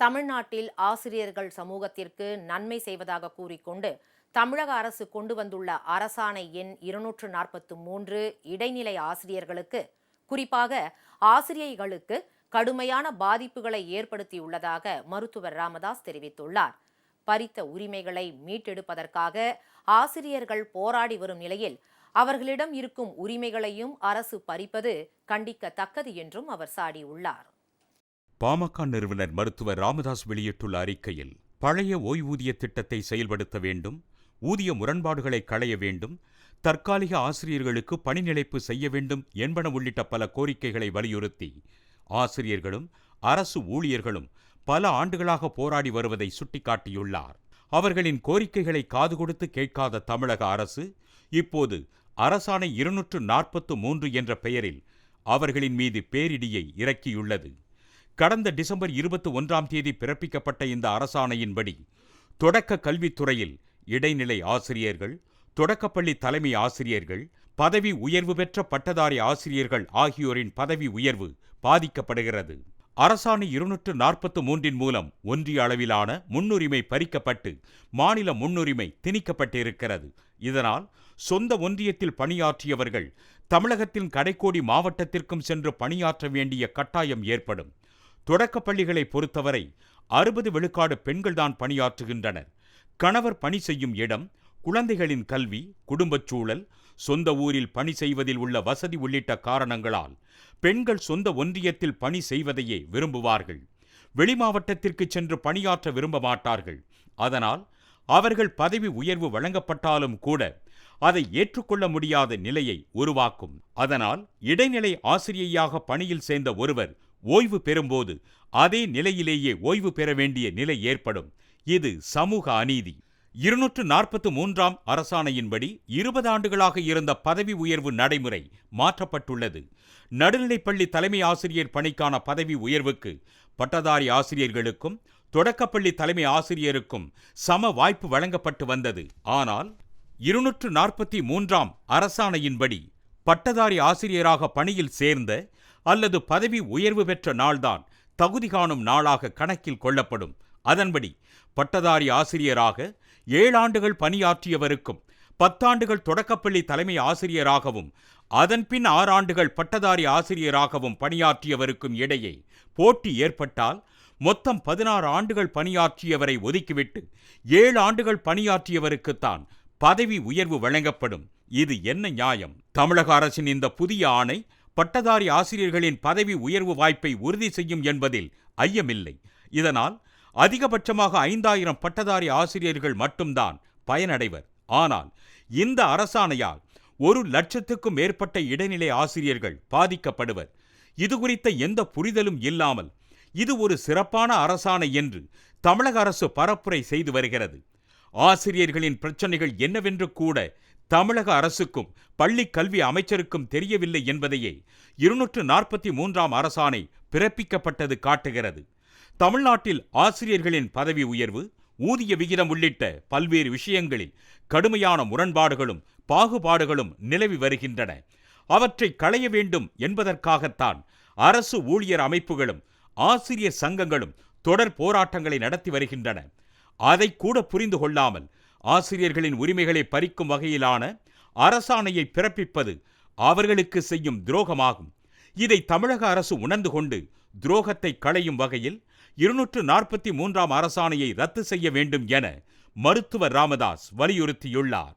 தமிழ்நாட்டில் ஆசிரியர்கள் சமூகத்திற்கு நன்மை செய்வதாக கூறிக்கொண்டு தமிழக அரசு கொண்டு வந்துள்ள அரசாணை எண் இருநூற்று நாற்பத்து மூன்று இடைநிலை ஆசிரியர்களுக்கு குறிப்பாக ஆசிரியைகளுக்கு கடுமையான பாதிப்புகளை ஏற்படுத்தியுள்ளதாக மருத்துவர் ராமதாஸ் தெரிவித்துள்ளார். பறித்த உரிமைகளை மீட்டெடுப்பதற்காக ஆசிரியர்கள் போராடி வரும் நிலையில் அவர்களிடம் இருக்கும் உரிமைகளையும் அரசு பறிப்பது கண்டிக்கத்தக்கது என்றும் அவர் சாடியுள்ளார். பாமக நிறுவனர் மருத்துவர் ராமதாஸ் வெளியிட்டுள்ள அறிக்கையில் பழைய ஓய்வூதிய திட்டத்தை செயல்படுத்த வேண்டும் ஊதிய முரண்பாடுகளை களைய வேண்டும் தற்காலிக ஆசிரியர்களுக்கு பணி நிலைப்பு செய்ய வேண்டும் என்பன உள்ளிட்ட பல கோரிக்கைகளை வலியுறுத்தி ஆசிரியர்களும் அரசு ஊழியர்களும் பல ஆண்டுகளாக போராடி வருவதை சுட்டிக்காட்டியுள்ளார். அவர்களின் கோரிக்கைகளை காது கொடுத்து கேட்காத தமிழக அரசு இப்போது அரசாணை இருநூற்று நாற்பத்து மூன்று என்ற பெயரில் அவர்களின் மீது பேரிடியை இறக்கியுள்ளது. கடந்த டிசம்பர் இருபத்தி ஒன்றாம் தேதி பிறப்பிக்கப்பட்ட இந்த அரசாணையின்படி தொடக்க கல்வித்துறையில் இடைநிலை ஆசிரியர்கள் தொடக்கப்பள்ளி தலைமை ஆசிரியர்கள் பதவி உயர்வு பெற்ற பட்டதாரி ஆசிரியர்கள் ஆகியோரின் பதவி உயர்வு பாதிக்கப்படுகிறது. அரசாணை இருநூற்று நாற்பத்து மூன்றின் மூலம் ஒன்றிய அளவிலான முன்னுரிமை பறிக்கப்பட்டு மாநில முன்னுரிமை திணிக்கப்பட்டிருக்கிறது. இதனால் சொந்த ஒன்றியத்தில் பணியாற்றியவர்கள் தமிழகத்தின் கடைக்கோடி மாவட்டத்திற்கும் சென்று பணியாற்ற வேண்டிய கட்டாயம் ஏற்படும். தொடக்கப் பள்ளிகளை பொறுத்தவரை அறுபது விழுக்காடு பெண்கள்தான் பணியாற்றுகின்றனர். கணவர் பணி செய்யும் இடம் குழந்தைகளின் கல்வி குடும்பச் சூழல் சொந்த ஊரில் பணி செய்வதில் உள்ள வசதி உள்ளிட்ட காரணங்களால் பெண்கள் சொந்த ஒன்றியத்தில் பணி செய்வதையே விரும்புவார்கள். வெளி மாவட்டத்திற்கு சென்று பணியாற்ற விரும்ப மாட்டார்கள். அதனால் அவர்கள் பதவி உயர்வு வழங்கப்பட்டாலும் கூட அதை ஏற்றுக்கொள்ள முடியாத நிலையை உருவாக்கும். அதனால் இடைநிலை ஆசிரியையாக பணியில் சேர்ந்த ஒருவர் ஓய்வு பெறும்போது அதே நிலையிலேயே ஓய்வு பெற வேண்டிய நிலை ஏற்படும். இது சமூக அநீதி. இருநூற்று நாற்பத்து மூன்றாம் அரசாணையின்படி இருபது ஆண்டுகளாக இருந்த பதவி உயர்வு நடைமுறை மாற்றப்பட்டுள்ளது. நடுநிலைப்பள்ளி தலைமை ஆசிரியர் பணிக்கான பதவி உயர்வுக்கு பட்டதாரி ஆசிரியர்களுக்கும் தொடக்கப்பள்ளி தலைமை ஆசிரியருக்கும் சம வாய்ப்பு வழங்கப்பட்டு வந்தது. ஆனால் இருநூற்று நாற்பத்தி மூன்றாம் அரசாணையின்படி பட்டதாரி ஆசிரியராக பணியில் சேர்ந்த அல்லது பதவி உயர்வு பெற்ற நாள்தான் தகுதி காணும் நாளாக கணக்கில் கொள்ளப்படும். அதன்படி பட்டதாரி ஆசிரியராக ஏழாண்டுகள் பணியாற்றியவருக்கும் பத்தாண்டுகள் தொடக்கப்பள்ளி தலைமை ஆசிரியராகவும் அதன்பின் ஆறாண்டுகள் பட்டதாரி ஆசிரியராகவும் பணியாற்றியவருக்கும் இடையே போட்டி ஏற்பட்டால் மொத்தம் பதினாறு ஆண்டுகள் பணியாற்றியவரை ஒதுக்கிவிட்டு ஏழு ஆண்டுகள் பணியாற்றியவருக்குத்தான் பதவி உயர்வு வழங்கப்படும். இது என்ன நியாயம்? தமிழக அரசின் இந்த புதிய ஆணை பட்டதாரி ஆசிரியர்களின் பதவி உயர்வு வாய்ப்பை உறுதி செய்யும் என்பதில் ஐயமில்லை. இதனால் அதிகபட்சமாக ஐந்தாயிரம் பட்டதாரி ஆசிரியர்கள் மட்டும்தான் பயனடைவர். ஆனால் இந்த அரசாணையால் ஒரு லட்சத்துக்கும் மேற்பட்ட இடைநிலை ஆசிரியர்கள் பாதிக்கப்படுவர். இது குறித்த எந்த புரிதலும் இல்லாமல் இது ஒரு சிறப்பான அரசாணை என்று தமிழக அரசு பரப்புரை செய்து வருகிறது. ஆசிரியர்களின் பிரச்சனைகள் என்னவென்று கூட தமிழக அரசுக்கும் பள்ளி கல்வி அமைச்சருக்கும் தெரியவில்லை என்பதையே இருநூற்று நாற்பத்தி மூன்றாம் அரசாணை பிறப்பிக்கப்பட்டது காட்டுகிறது. தமிழ்நாட்டில் ஆசிரியர்களின் பதவி உயர்வு ஊதிய விகிதம் உள்ளிட்ட பல்வேறு விஷயங்களில் கடுமையான முரண்பாடுகளும் பாகுபாடுகளும் நிலவி வருகின்றன. அவற்றை களைய வேண்டும் என்பதற்காகத்தான் அரசு ஊழியர் அமைப்புகளும் ஆசிரியர் சங்கங்களும் தொடர் போராட்டங்களை நடத்தி வருகின்றன. அதை கூட புரிந்து கொள்ளாமல் ஆசிரியர்களின் உரிமைகளை பறிக்கும் வகையிலான அரசாணையை பிறப்பிப்பது அவர்களுக்கு செய்யும் துரோகமாகும். இதை தமிழக அரசு உணர்ந்து கொண்டு துரோகத்தை களையும் வகையில் இருநூற்று நாற்பத்தி மூன்றாம் அரசாணையை ரத்து செய்ய வேண்டும் என மருத்துவர் ராமதாஸ் வலியுறுத்தியுள்ளார்.